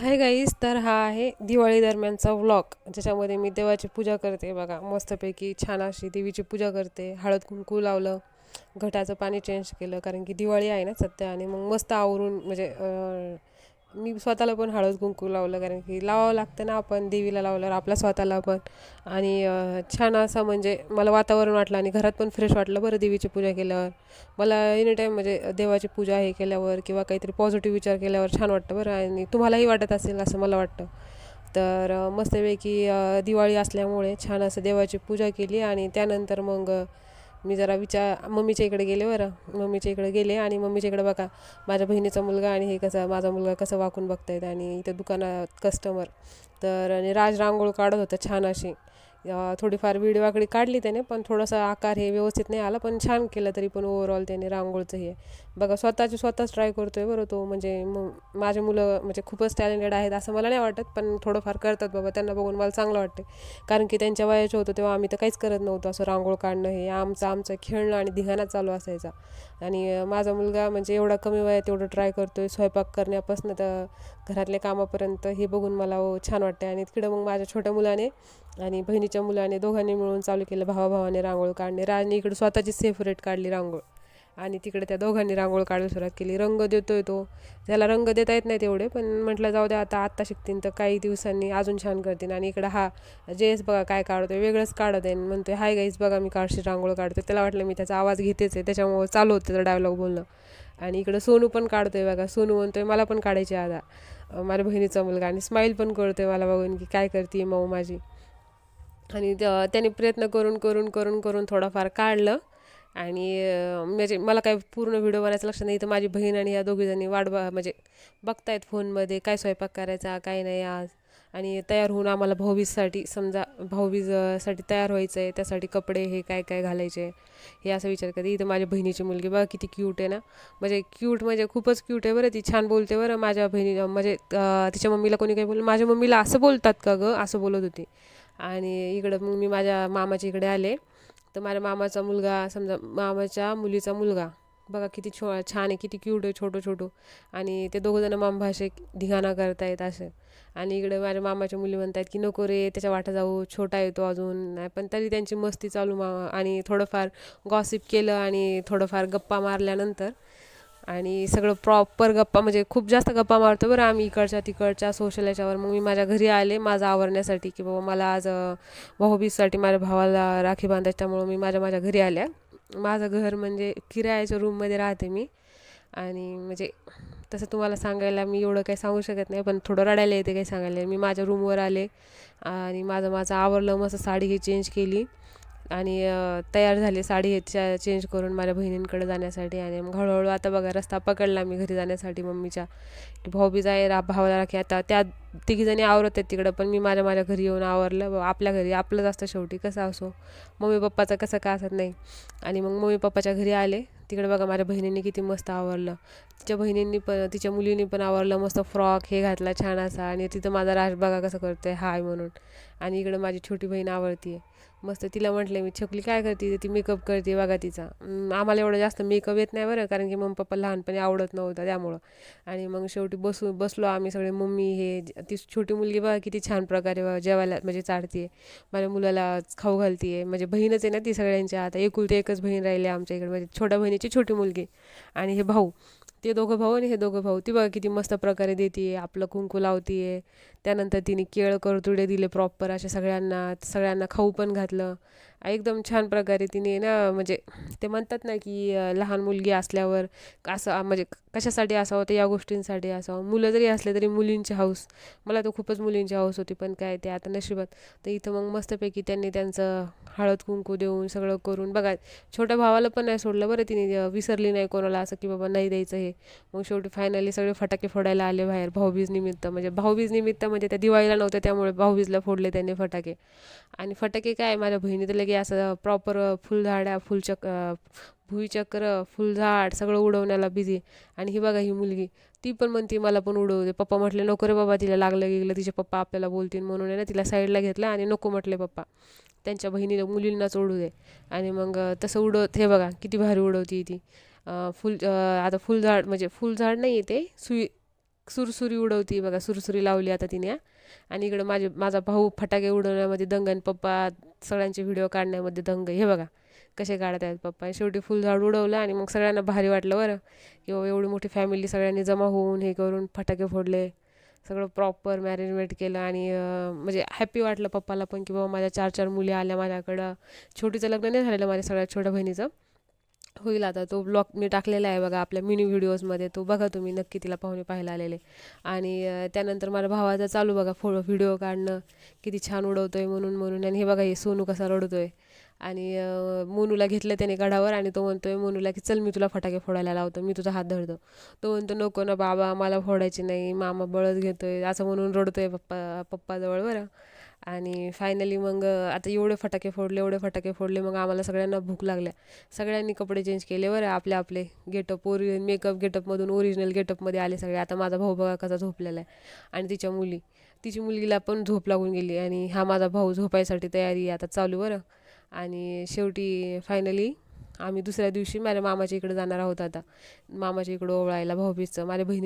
Hi guys तर हा आहे दिवाळी दरम्यानचा व्लॉग. ज्याच्यामध्ये मी देवाची पूजा करते. बघा मस्तपैकी छान अशी देवीची पूजा करते. हळद कुंकू लावलं घटाचं पाणी चेंज केलं कारण की दिवाळी आहे ना सध्या आणि मग मस्त आवरून म्हणजे मी स्वतःला पण हळद कुंकू लावलं कारण की लावावं लागतं ना आपण देवीला लावल्यावर आपल्या स्वतःला पण. आणि छान असं म्हणजे मला वातावरण वाटलं आणि घरात पण फ्रेश वाटलं बरं देवीची पूजा केल्यावर. मला एनी टाईम म्हणजे देवाची पूजा हे केल्यावर किंवा काहीतरी पॉझिटिव्ह विचार केल्यावर छान वाटतं बरं आणि तुम्हालाही वाटत असेल असं मला वाटतं. तर मस्तपैकी दिवाळी असल्यामुळे छान असं देवाची पूजा केली आणि त्यानंतर मग मी जरा विचार मम्मीच्या इकडे गेले बरं. मम्मीच्या इकडे गेले आणि मम्मीच्या इकडे बघा माझ्या बहिणीचा मुलगा आणि हे कसं माझा मुलगा कसं वाकून बघतायत आणि इथं दुकानात कस्टमर तर आणि राज रांगोळ काढत होतं छान अशी. थोडीफार व्हिडिओ वाकडी काढली त्याने पण थोडासा आकार हे व्यवस्थित नाही आला पण छान केलं तरी पण ओव्हरऑल त्याने रांगोळचं हे. बघा स्वतःची स्वतःच ट्राय करतोय बरं तो म्हणजे मग माझे मुलं म्हणजे खूपच टॅलेंटेड आहेत असं मला नाही वाटत पण थोडंफार करतात बाबा त्यांना बघून मला चांगलं वाटते कारण की त्यांच्या वयाचे होतो तेव्हा आम्ही तर काहीच करत नव्हतो असं रांगोळ काढणं हे आमचं आमचं खेळणं आणि धिंगाणा चालू असायचा. आणि माझा मुलगा म्हणजे एवढा कमी वयात एवढं ट्राय करतोय स्वयंपाक करण्यापासून तर घरातल्या कामापर्यंत हे बघून मला छान वाटते आणि तिकडं मग माझ्या छोट्या मुलाने आणि बहिणी बहिणीच्या मुलाने दोघांनी मिळून चालू केलं भावाभावाने रांगोळ काढणे. राजने इकडे स्वतःची सेफरेट काढली रांगोळ. आणि तिकडे त्या दोघांनी रांगोळ काढायला सुरुवात केली. रंग देतोय तो. त्याला रंग देता येत नाही तेवढे पण म्हटलं जाऊ द्या आता आत्ता शिकतील तर काही दिवसांनी अजून छान करतील आणि इकडं हा जेस बघा काय काढतोय वेगळंच काढत आहे. म्हणतोय हाय गाईस बघा मी काढशी रांगोळ काढतोय. त्याला वाटलं मी त्याचा आवाज घेतेच आहे त्याच्यामुळे चालू होतं त्याचा डायलॉग बोलणं. आणि इकडं सोनू पण काढतोय बघा. सोनू म्हणतोय मला पण काढायची आता. माझ्या बहिणीचा मुलगा. आणि स्माईल पण करतोय मला बघून की काय करते मऊ माझी. आणि त्याने प्रयत्न करून करून करून करून थोडाफार काढलं. आणि म्हणजे मला काय पूर्ण व्हिडिओ बनायचं लक्षात नाही. तर माझी बहीण आणि या दोघीजणी वाढवा बा म्हणजे बघतायत फोनमध्ये काय स्वयंपाक करायचा काय नाही आज. आणि तयार होऊन आम्हाला भाऊबीजसाठी समजा भाऊबीजसाठी तयार व्हायचं आहे त्यासाठी कपडे हे काय काय घालायचे हे असं विचार करते. इथं माझ्या बहिणीची मुलगी बघा किती क्यूट आहे ना. म्हणजे क्यूट म्हणजे खूपच क्यूट आहे बरं ती छान बोलते बरं. माझ्या बहिणी म्हणजे तिच्या मम्मीला कोणी काही बोललं माझ्या मम्मीला असं बोलतात का गं? असं बोलत होती. आणि इकडं मग मी माझ्या मामाच्या इकडे आले. तर माझ्या मामाचा मुलगा समजा मामाच्या मुलीचा मुलगा. बघा किती छो छान आहे किती क्यूट आहे छोटं छोटं. आणि ते दोघंजणं माम भाषे धिंगाणा करतायत असं. आणि इकडे माझ्या मामाच्या मुली म्हणतात की नको रे त्याच्या वाटा जाऊ छोटा येतो अजून. नाही पण तरी त्यांची मस्ती चालू मामा आणि थोडंफार गॉसिप केलं आणि थोडंफार गप्पा मारल्यानंतर आणि सगळं प्रॉपर गप्पा म्हणजे खूप जास्त गप्पा मारतो बरं आम्ही इकडच्या तिकडच्या सोशल याच्यावर. मग मी माझ्या घरी आले माझं आवरण्यासाठी की बाबा मला आज भाऊबीजसाठी माझ्या भावाला राखी बांधायची त्यामुळं मी माझ्या माझ्या घरी आल्या. माझं घर म्हणजे किरायाच्या रूममध्ये राहते मी. आणि म्हणजे तसं तुम्हाला सांगायला मी एवढं काही सांगू शकत नाही पण थोडं रडायला येते काही सांगायला. मी माझ्या रूमवर आले आणि माझं माझं आवरलं मस्त साडी ही चेंज केली. आणि तयार झाले साडी ह्याच्या चेंज करून माझ्या बहिणींकडे जाण्यासाठी आणि मग हळूहळू आता बघा रस्ता पकडला मी घरी जाण्यासाठी मम्मीच्या. की भाऊबीज आहे रा भावाला राखी. आता त्या तिघीजणी आवरत आहेत तिकडं पण मी माझ्या माझ्या घरी येऊन आवरलं. आपल्या घरी आपलंच असतं शेवटी कसं असो. मम्मी पप्पाचं कसं का असत नाही. आणि मग मम्मी पप्पाच्या घरी आले. तिकडे बघा माझ्या बहिणींनी किती मस्त आवरलं. तिच्या बहिणींनी पण तिच्या मुलींनी पण आवरलं. मस्त फ्रॉक हे घातला छान असा. आणि तिथं माझा राज बघा कसं करते हाय म्हणून. आणि इकडं माझी छोटी बहीण आवडती मस्त तिला म्हटलं मी छकली काय करते? ती मेकअप करते बघा तिचा. आम्हाला एवढं जास्त मेकअप येत नाही बरं कारण की मम्मी पप्पा लहानपणी आवडत नव्हतं त्यामुळं. आणि मग शेवटी बसू बसलो आम्ही सगळे मम्मी हे ती छोटी मुलगी बघा किती छान प्रकारे बघा जेवायला म्हणजे चाडते माझ्या मुलाला खाऊ घालते म्हणजे बहीणच आहे ना ती सगळ्यांच्या आता एकुलती एकच बहीण राहिली आहे आमच्या इकडे. म्हणजे छोट्या बहिणीची छोटी मुलगी आणि हे भाऊ. ते दोघं भाऊ आणि हे दोघं भाऊ ती बघा किती मस्त प्रकारे देते आपलं कुंकू लावते त्यानंतर तिने केळ करतुडे दिले प्रॉपर अशा सगळ्यांना सगळ्यांना खाऊ पण घातलं. एकदम छान प्रकारे तिने ना म्हणजे ते म्हणतात ना की लहान मुलगी असल्यावर असं म्हणजे कशासाठी असावं तर या गोष्टींसाठी असावं. मुलं जरी असले तरी मुलींची हाऊस. मला तर खूपच मुलींची हाऊस होती पण काय ते आता नशिबात. तर इथं मग मस्तपैकी त्यांनी त्यांचं हळद कुंकू देऊन सगळं करून बघा छोट्या भावाला पण नाही सोडलं बरं तिने विसरली नाही कोणाला असं की बाबा नाही द्यायचं हे. मग शेवटी फायनली सगळे फटाके फोडायला आले बाहेर भाऊबीज निमित्त. म्हणजे भाऊबीज निमित्त म्हणजे त्या दिवाळीला नव्हते त्यामुळे भाऊबीजला फोडले त्यांनी फटाके. आणि फटाके काय माझ्या बहिणी तर लगे असं प्रॉपर फुलझाड्या फुलचक भुईचक्र फुलझाड सगळं उडवण्याला बिझी आणि ही बघा ही मुलगी ती पण म्हणते मला पण उडवू दे. पप्पा म्हटले नको रे बाबा तिला लागलं गेलं तिचे पप्पा आपल्याला बोलतील म्हणून आहे ना तिला साईडला घेतलं आणि नको म्हटले पप्पा. त्यांच्या बहिणीला मुलींनाच उडू दे. आणि मग तसं उडवत हे बघा किती भारी उडवती ती. फुल आता फुलझाड म्हणजे फुलझाड नाही आहे ते. सुई सुरसुरी उडवती बघा सुरसुरी लावली आता तिने. आणि इकडं माझे माझा भाऊ फटाके उडवण्यामध्ये दंग आणि पप्पा सगळ्यांचे व्हिडिओ काढण्यामध्ये दंग. हे बघा कसे काढत आहेत पप्पा. शेवटी फुलझाड उडवलं आणि मग सगळ्यांना भारी वाटलं बरं. की बाबा एवढी मोठी फॅमिली सगळ्यांनी जमा होऊन हे करून फटाके फोडले. सगळं प्रॉपर मॅनेजमेंट केलं आणि म्हणजे हॅपी वाटलं पप्पाला पण की बाबा माझ्या चार चार मुली आल्या माझ्याकडं. छोटीचं लग्न नाही झालेलं माझ्या सगळ्यात छोट्या बहिणीचं. होईल आता. तो ब्लॉग मी टाकलेला आहे बघा आपल्या मिनी व्हिडिओजमध्ये तो बघा तुम्ही नक्की तिला पाहुणे पाहायला आलेले. आणि त्यानंतर माझ्या भावाचा चालू बघा फो व्हिडिओ काढणं. किती छान उडवतो आहे म्हणून म्हणून. आणि हे बघा हे सोनू कसा रडतो आहे आणि मोनूला घेतलं त्याने गडावर आणि तो म्हणतोय मोनूला की चल मी तुला फटाके फोडायला लावतो. मी तुझा हात धरतो. तो म्हणतो नको ना बाबा मला फोडायचे नाही. मामा बळद घेतोय. असं म्हणून रडतोय पप्पा पप्पाजवळ बरं. आणि फायनली मग आता एवढे फटाके फोडले एवढे फटाके फोडले मग आम्हाला सगळ्यांना भूक लागल्या. सगळ्यांनी कपडे चेंज केले. बरं आपले आपले गेटअप ओरि मेकअप गेटअपमधून ओरिजिनल गेटअपमध्ये आले सगळे. आता माझा भाऊ बघा कसा झोपलेला आहे. आणि तिच्या मुली. तिची मुलगीला पण झोप लागून गेली आणि हा माझा भाऊ झोपायसाठी तयारी आता चालू बरं. आणि शेवटी फायनली आम्ही दुसऱ्या दिवशी माझ्या मामाच्या इकडे जाणार आहोत आता. मामाच्या इकडं ओवळायला भाऊबीजचं. माझ्या बहिणी